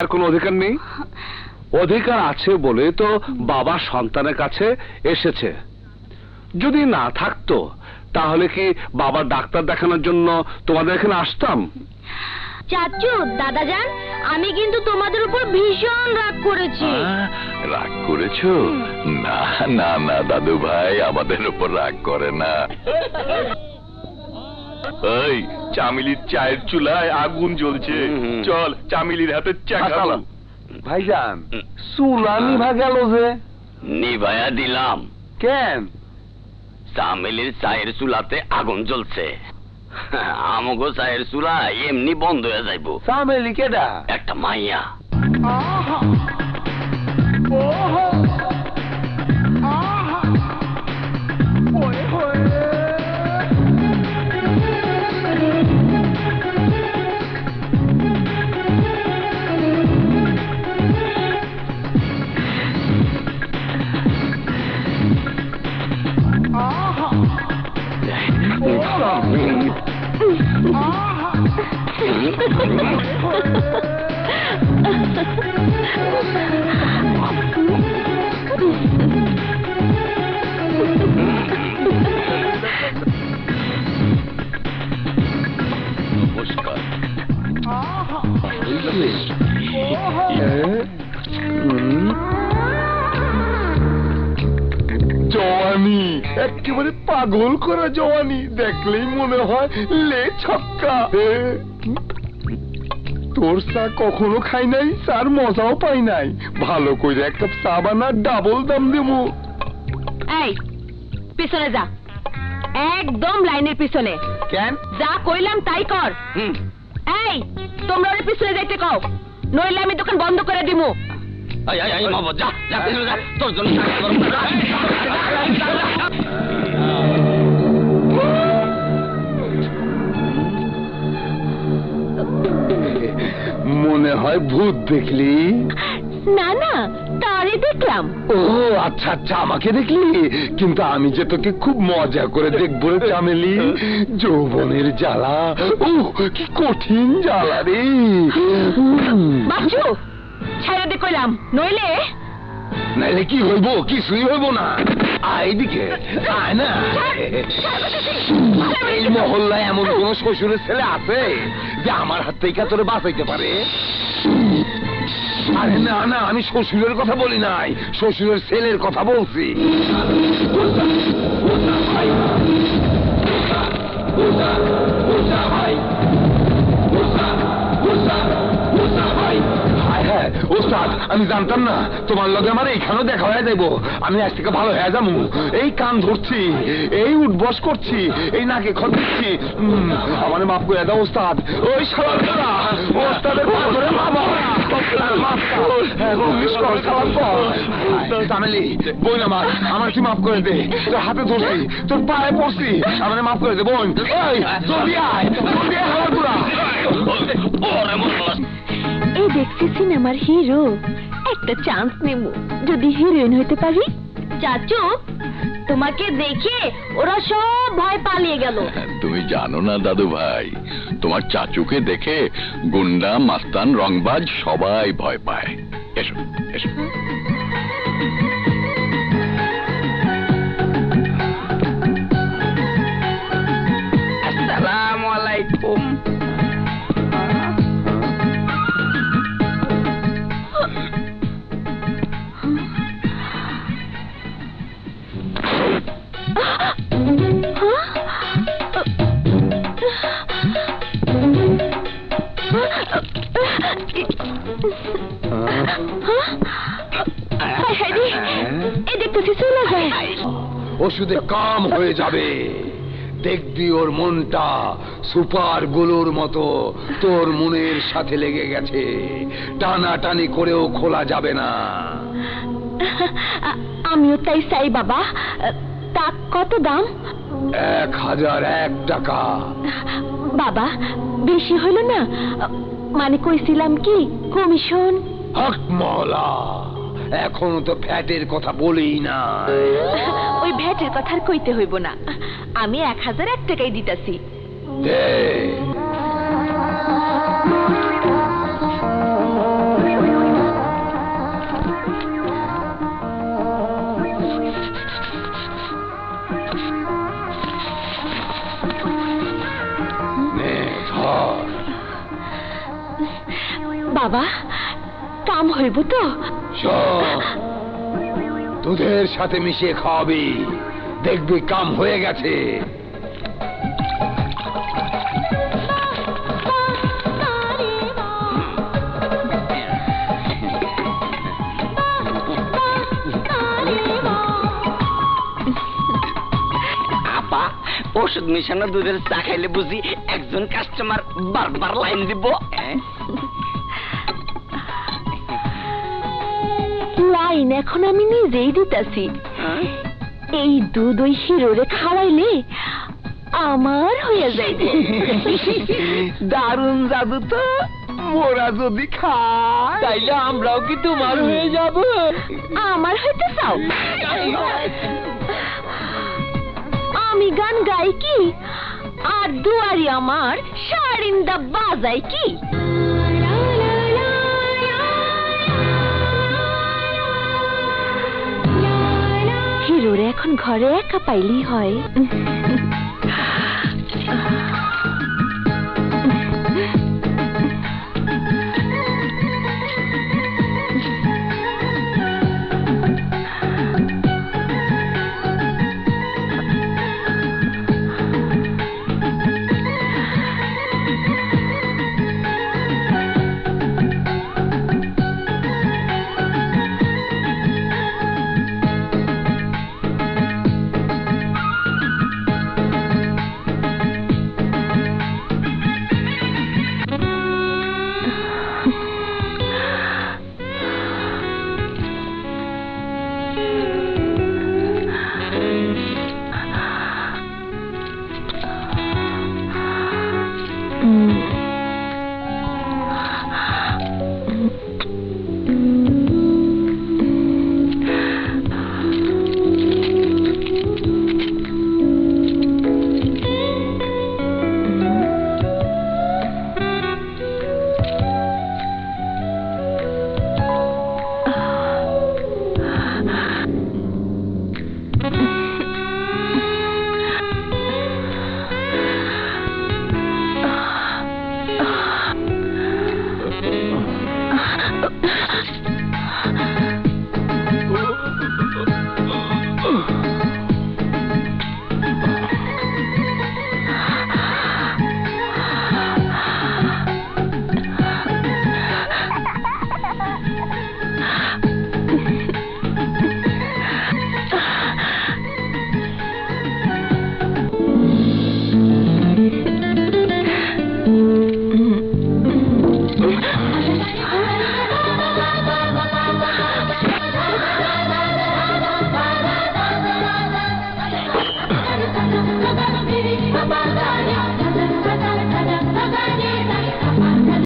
আর কোনো অধিকার নেই? অধিকার আছে বলে তো বাবা সন্তানের কাছে এসেছে। যদি না থাকতো তাহলে কি বাবার ডাক্তার দেখানোর জন্য তোমাদের এখানে আসতাম? চাচু দাদাজান আমি কিন্তু তোমাদের উপর ভীষণ রাগ করেছি। রাগ করেছ? না না না দাদু ভাই আমাদের উপর রাগ করে না। ওই চামিলির চায়ের চুলায় আগুন জ্বলছে। চল চামিলির হাতে চা খাব। ভাইজান চুলানি ভাগেল যে। নিভায়া দিলাম। কেন? চামেলির চায়ের চুলাতে আগুন জ্বলছে। আমগো চায়ের চুলা এমনি বন্ধ হয়ে যাইব। সামেলি কেডা? একটা মাইয়া। জওয়ানি একেবারে পাগল করা জওয়ানি দেখলেই মনে হয় লে ছক্কা। তোর চা কখনো খাই নাই চার মজাও পাই নাই। ভালো করে একটা চা বানা ডাবল দাম দেবো এই পিছনে যা। একদম লাইনের পিছনে। কেন? যা কইলাম তাই কর। হুম। এই তোমরা ওর পিছনে যাইতে কও। নইলে আমি দোকান বন্ধ করে দিমু। আই আই আই মামা যা যা পিছনে যা। তোর জন্য চা গরম করে যা। ভূত দেখলি? না না তারে দেখলাম। ও আচ্ছা আচ্ছা আমাকে দেখলি? কিন্তু আমি যে তোকে খুব মজা করে দেখব রে চামেলি যৌবনের জ্বালা। ও কি কঠিন জ্বালা রে। বাচ্চু ছেড়ে দে কইলাম নইলে? নাইলে কি হইব? কিছুই হইব না। আয় দিকে আয় না। এই মহল্লায় এমন কোন শ্বশুরের ছেলে আছে যে আমার হাত থেকে তোরে বাঁচাইতে পারে? আরে না না, আমি শ্বশুরের কথা বলি নাই। শ্বশুরের ছেলের কথা বলছি। হায় আমি জানতাম না, তোমার লগে আমার এইখানেও দেখা হয়ে যাইব। আমি আজ থেকে ভালো হয়ে যাব এই কান ধরছি, এই উঠবস করছি, এই নাকে খত দিচ্ছি। আমার মাফ করে দাও, ওস্তাদ। ওই শালা ওস্তাদের ধরে আমার কি মাফ করে দে? তোর হাতে ধরছি, তোর পায়ে পড়ছি, আমারে মাফ করে দে, বোন। এই দেখছি সিনেমার হিরো। একটা চান্স নেব। যদি হিরোইন হইতে পারি? চাচু তোমাকে দেখে ওরা সব ভয় পালিয়ে গেল। তুমি জানো না দাদু ভাই তোমার চাচুকে দেখে গুন্ডা মাস্তান রংবাজ সবাই ভয় পায়। এসো এসো। রে, এই দেখতেছি চলে যায় ওষুধে কাম হয়ে যাবে। দেখবি ওর মনটা সুপারগুলোর মতো। তোর মনের সাথে লেগে গেছে। টানাটানি করেও খোলা যাবে না। আমিও তাই চাই বাবা। তা কত দাম? এক হাজার এক টাকা। বাবা বেশি হলো না? মানে কইছিলাম কি? কমিশন হকমলা এখন এখনও তো ভ্যাটের কথা বলেই না ওই ভ্যাটের কথা আর কইতে হইব না। আমি এক হাজার এক টাকাই দিতাছি। দে বাবা কাম হইব তো? দুধের সাথে মিশিয়ে খাওয়াবি। দেখবি কাম হয়ে গেছে। আপা ওষুধ মিশানো দুধের চা খাইলে বুঝি একজন কাস্টমার বারবার লাইন দিব লাইন এখন আমি নিজেই দিতাছি। হ্যাঁ? এই দুধ ওই হিরোরে খাওয়াইলে আমার হয়ে যাইবে। দারুণ জাদু তো মোরা যদি খাই। তাইলে আমরাও কি তোমার হয়ে যাব? আমার হইতে চাও? আমি গান গাই কি? আর দুয়ারি আমার সারিন্দা বাজাই কি? হিরোরে এখন ঘরে একা পাইলেই হয়।